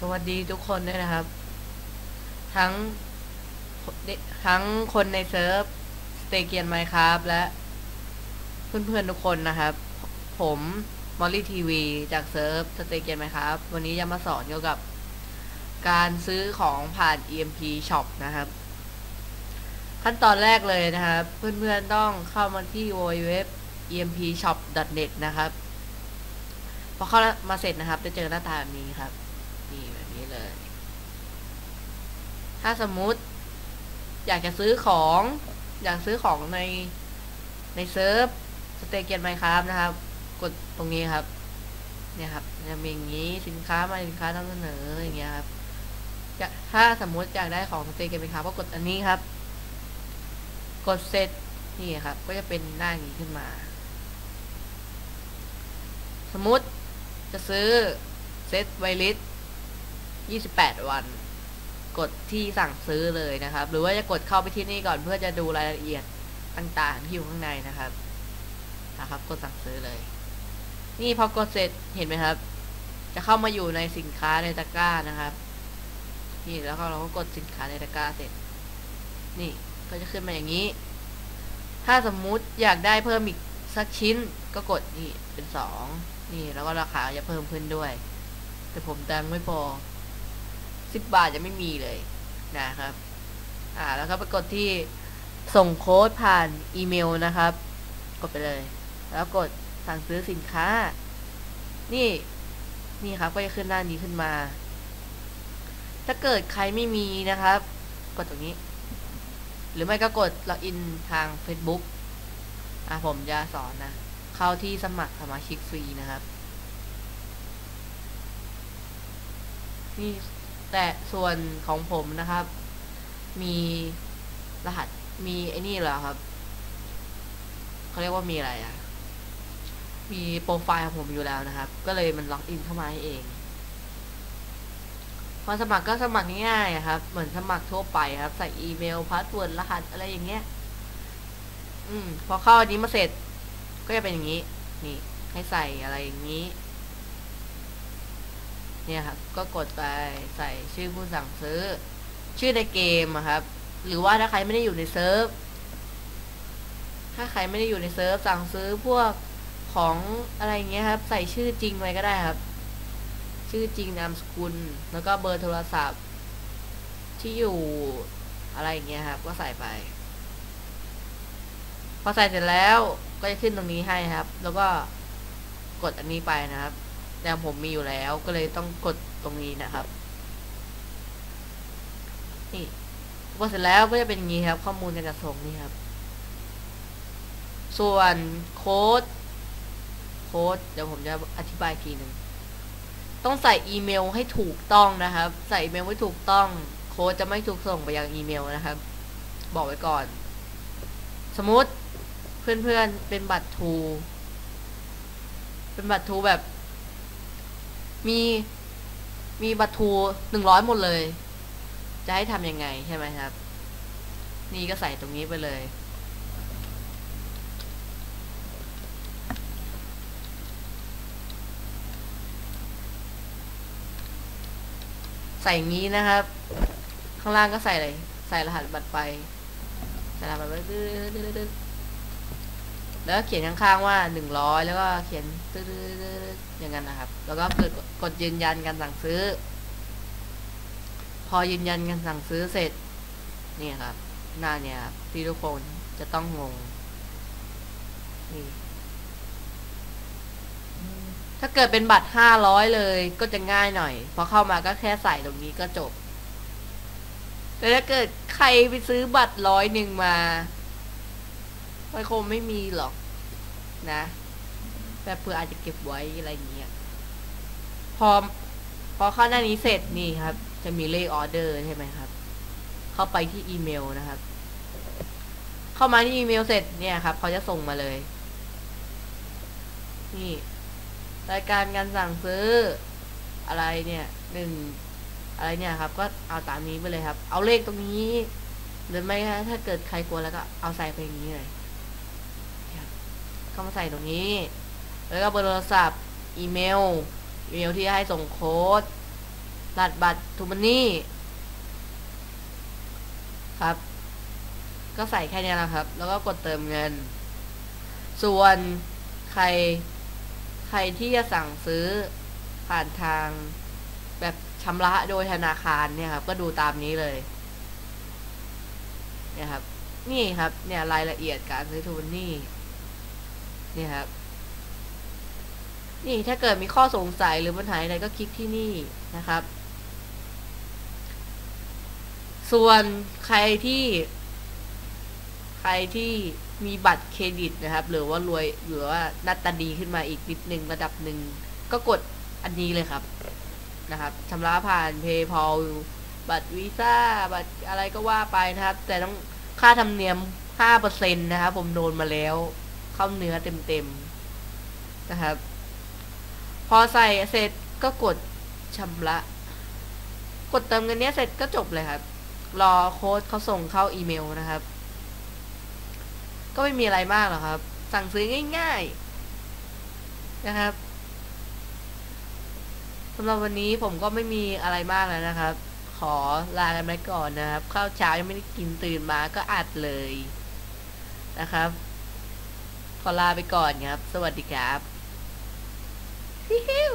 สวัสดีทุกคนด้วยนะครับ ทั้งทั้งคนในเซิร์ฟสเตเกียนไมครับและเพื่อนๆทุกคนนะครับ ผมมอลลี่ทีวีจากเซิร์ฟสเตเกียนไมครับ วันนี้จะมาสอนเกี่ยวกับการซื้อของผ่าน EMP Shop นะครับ ขั้นตอนแรกเลยนะครับ เพื่อนๆต้องเข้ามาที่ www empshop.net นะครับ พอเข้ามาเสร็จนะครับ จะเจอหน้าตาแบบนี้ครับ นี่แบบนี้เลย ถ้าสมมุติ อยากจะซื้อของ อยากซื้อของในในเซิร์ฟสเตเกียนไมครับนะครับ กดตรงนี้ครับ เนี่ยครับจะมีอย่างนี้สินค้ามาสินค้านำเสนออย่างเงี้ยครับถ้าสมมุติอยากได้ของสเตเกียนไมครับก็กดอันนี้ครับ กดเสร็จนี่ครับ ก็จะเป็นหน้านี้ขึ้นมา สมมุติจะซื้อเซตไวลิส 28 วัน กดที่สั่งซื้อเลยนะครับ หรือว่าจะกดเข้าไปที่นี่ก่อนเพื่อจะดูรายละเอียดต่างๆ ที่อยู่ข้างในนะครับนะครับ กดสั่งซื้อเลย นี่พอกดเสร็จเห็นไหมครับ จะเข้ามาอยู่ในสินค้าในตะกร้านะครับนี่แล้วเราก็กดสินค้าในตะกร้าเสร็จ นี่ก็จะขึ้นมาอย่างนี้ ถ้าสมมุติอยากได้เพิ่มอีกสักชิ้นก็กดนี่เป็นสองนี่แล้วก็ราคาจะเพิ่มขึ้นด้วย แต่ผมตังไม่พอ สิบบาทจะไม่มีเลยนะครับ อ่าแล้วก็ไปกดที่ส่งโค้ดผ่านอีเมลนะครับ กดไปเลย แล้วกดสั่งซื้อสินค้า นี่นี่ครับก็จะขึ้นหน้านี้ขึ้นมา ถ้าเกิดใครไม่มีนะครับ กดตรงนี้ หรือไม่ก็กดล็อกอินทาง Facebook อะผมจะสอนนะ เข้าที่สมัครสมาชิกฟรีนะครับ นี่ แต่ส่วนของผมนะครับ มีรหัสมีไอ้นี่เหรอครับเขาเรียกว่ามีอะไรอะ่ะมีโปรไฟล์ของผมอยู่แล้วนะครับ ก็เลยมันล็อกอินเข้ามาให้เองพอสมัครก็สมัครง่ายๆครับ เหมือนสมัครทั่วไปครับ ใส่อีเมลพาสเวิร์ดรหัสอะไรอย่างเงี้ย อืม พอเข้าอันนี้มาเสร็จ ก็จะเป็นอย่างนี้ นี่ ให้ใส่อะไรอย่างนี้ เนี่ยครับ ก็กดไปใส่ชื่อผู้สั่งซื้อ ชื่อในเกมครับ หรือว่าถ้าใครไม่ได้อยู่ในเซิร์ฟ ถ้าใครไม่ได้อยู่ในเซิร์ฟสั่งซื้อพวกของอะไรเงี้ยครับ ใส่ชื่อจริงไว้ก็ได้ครับ ชื่อจริงนามสกุล แล้วก็เบอร์โทรศัพท์ ที่อยู่อะไรเงี้ยครับ ก็ใส่ไป พอใส่เสร็จแล้วก็จะขึ้นตรงนี้ให้ครับ แล้วก็กดอันนี้ไปนะครับ แต่ผมมีอยู่แล้วก็เลยต้องกดตรงนี้นะครับ นี่พอเสร็จแล้วก็จะเป็นงี้ครับ ข้อมูลการจัดส่งนี่ครับ ส่วนโค้ดโค้ดเดี๋ยวผมจะอธิบายทีหนึ่งต้องใส่อีเมลให้ถูกต้องนะครับ ใส่อีเมลให้ถูกต้อง โค้ดจะไม่ถูกส่งไปยังอีเมลนะครับ บอกไว้ก่อน สมมติเพื่อนๆเป็นบัตรทู เป็นบัตรทูแบบ มีมีบัตรทูหนึ่งร้อยหมดเลย จะให้ทำยังไงใช่ไหมครับ นี่ก็ใส่ตรงนี้ไปเลย ใส่อย่างนี้นะครับ ข้างล่างก็ใส่เลย ใส่รหัสบัตรไปใส่รหัสบัตรไปดื้อ แล้วเขียนข้างๆว่าหนึ่งร้อยแล้วก็เขียนตื้อๆอย่างนั้นนะครับ แล้วก็กดกดยืนยันการสั่งซื้อ พอยืนยันการสั่งซื้อเสร็จนี่ครับ หน้าเนี่ยครับที่ทุกคนจะต้องงงนี่ถ้าเกิดเป็นบัตรห้าร้อยเลยก็จะง่ายหน่อย พอเข้ามาก็แค่ใส่ตรงนี้ก็จบ แต่ถ้าเกิดใครไปซื้อบัตรร้อยหนึ่งมา มันคงไม่มีหรอกนะ แต่เพื่ออาจจะเก็บไว้อะไรเงี้ย พอ พอเข้าหน้านี้เสร็จนี่ครับ จะมีเลขออเดอร์ใช่ไหมครับ เข้าไปที่อีเมลนะครับ เข้ามาที่อีเมลเสร็จเนี่ยครับเขาจะส่งมาเลย นี่ รายการการสั่งซื้อ อะไรเนี่ยหนึ่งอะไรเนี่ยครับ ก็เอาตามนี้ไปเลยครับ เอาเลขตรงนี้ หรือไม่ถ้าเกิดใครกลัวแล้วก็เอาใส่ไปอย่างนี้เลย เข้ามาใส่ตรงนี้ แล้วก็เบอร์โทรศัพท์ อีเมล อีเมลที่ให้ส่งโค้ดรหัสบัตรทูมันนี่ครับ ก็ใส่แค่นี้นะครับ แล้วก็กดเติมเงิน ส่วนใคร ใครที่จะสั่งซื้อผ่านทางแบบชำระโดยธนาคารเนี่ยครับ ก็ดูตามนี้เลยเนี่ยครับ นี่ครับ เนี่ยรายละเอียดการซื้อทูนนี่ นี่ครับ นี่ถ้าเกิดมีข้อสงสัยหรือปัญหาอะไรก็คลิกที่นี่นะครับ ส่วนใครที่ ใครที่มีบัตรเครดิตนะครับ หรือว่ารวยหรือว่านัตาดีขึ้นมาอีกนิดหนึ่งระดับหนึ่งก็กดอันนี้เลยครับนะครับชำระผ่าน PayPal บัตรวีซ่าบัตรอะไรก็ว่าไปนะครับ แต่ต้องค่าธรรมเนียม5%นะครับ ผมโดนมาแล้ว เข้าเนื้อเต็มๆนะครับ พอใส่เสร็จก็กดชำระ กดเติมเงินเนี้ยเสร็จก็จบเลยครับ รอโค้ดเขาส่งเข้าอีเมลนะครับ ก็ไม่มีอะไรมากหรอกครับ สั่งซื้อง่ายๆนะครับสำหรับวันนี้ผมก็ไม่มีอะไรมากแล้วนะครับ ขอลากันไปก่อนนะครับ ข้าวเช้ายังไม่ได้กินตื่นมาก็อัดเลยนะครับ ขอลาไปก่อนครับ สวัสดีครับฮิฮิว